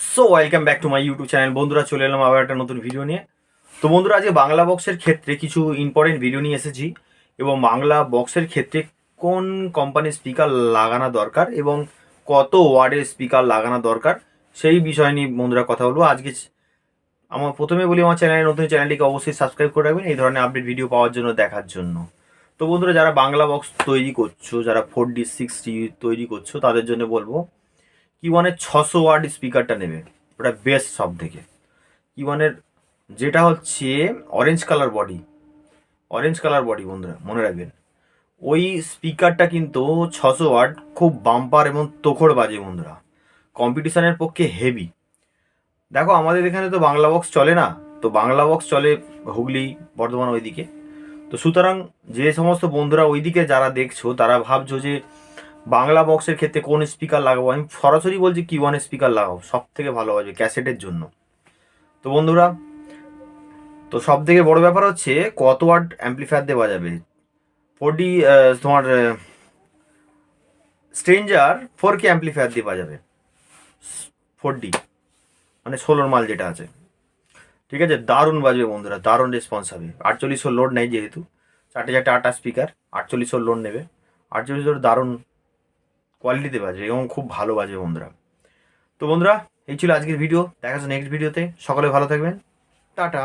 So welcome back to my YouTube channel বন্ধুরা, চলে এলাম আবার একটা নতুন ভিডিও নিয়ে। তো বন্ধুরা, আজকে বাংলা বক্সের ক্ষেত্রে কিছু ইম্পর্টেন্ট ভিডিও নিয়ে এসেছি এবং বাংলা বক্সের ক্ষেত্রে কোন কোম্পানির স্পিকার লাগানো দরকার এবং কত ওয়ার্ডের স্পিকার লাগানো দরকার সেই বিষয় নিয়ে বন্ধুরা কথা বলব। আজকে আমার প্রথমে বলি, আমার চ্যানেলে নতুন চ্যানেলটিকে অবশ্যই সাবস্ক্রাইব করে রাখবেন, এই ধরনের আপডেট ভিডিও পাওয়ার জন্য, দেখার জন্য। তো বন্ধুরা, যারা বাংলা বক্স তৈরি করছ, যারা ফোর ডি সিক্স তৈরি করছ, তাদের জন্য বলব কি ওয়ানের ছশো ওয়ার্ড স্পিকারটা নেবে, ওটা বেস্ট সব থেকে কি ওয়ানের যেটা হচ্ছে orange colour body orange colour body বন্ধুরা, মনে রাখবেন। ওই স্পিকারটা কিন্তু ছশো ওয়ার্ড খুব বাম্পার এবং তোখড় বাজে বন্ধুরা। কম্পিটিশনের পক্ষে হেভি দেখো, আমাদের এখানে তো বাংলা বক্স চলে না, তো বাংলা বক্স চলে হুগলি, বর্ধমান ওইদিকে। তো সুতরাং যে সমস্ত বন্ধুরা ওইদিকে যারা দেখছ, তারা ভাবছ যে বাংলা বক্সের ক্ষেত্রে কোন স্পিকার লাগাবো? আমি সরাসরি বলছি কি ওয়ান স্পিকার লাগাবো? সব থেকে ভালো বাজবে ক্যাসেটের জন্য। তো বন্ধুরা, তো সব থেকে বড় ব্যাপার হচ্ছে কত ওয়াট অ্যাম্পলিফায়ার দিয়ে বাজাবে ফোরডি তোমার স্ট্রেঞ্জার ফোর কে অ্যাম্পলিফায়ার দিয়ে বাজাবে ফোর ডি মানে ষোলোর মাল যেটা আছে। ঠিক আছে? দারুণ বাজবে বন্ধুরা, দারুণ রেসপন্স হবে। আটচল্লিশশো লোড নেই যেহেতু। চারটে চারটে আটটা স্পিকার আটচল্লিশশো লোড নেবে। আটচল্লিশশো দারুণ কোয়ালিটিতে বাজে এবং খুব ভালো বাজে বন্ধুরা। তো বন্ধুরা, এই ছিল আজকের ভিডিও দেখা যাচ্ছে নেক্সট ভিডিওতে সকলে ভালো থাকবেন। টাটা।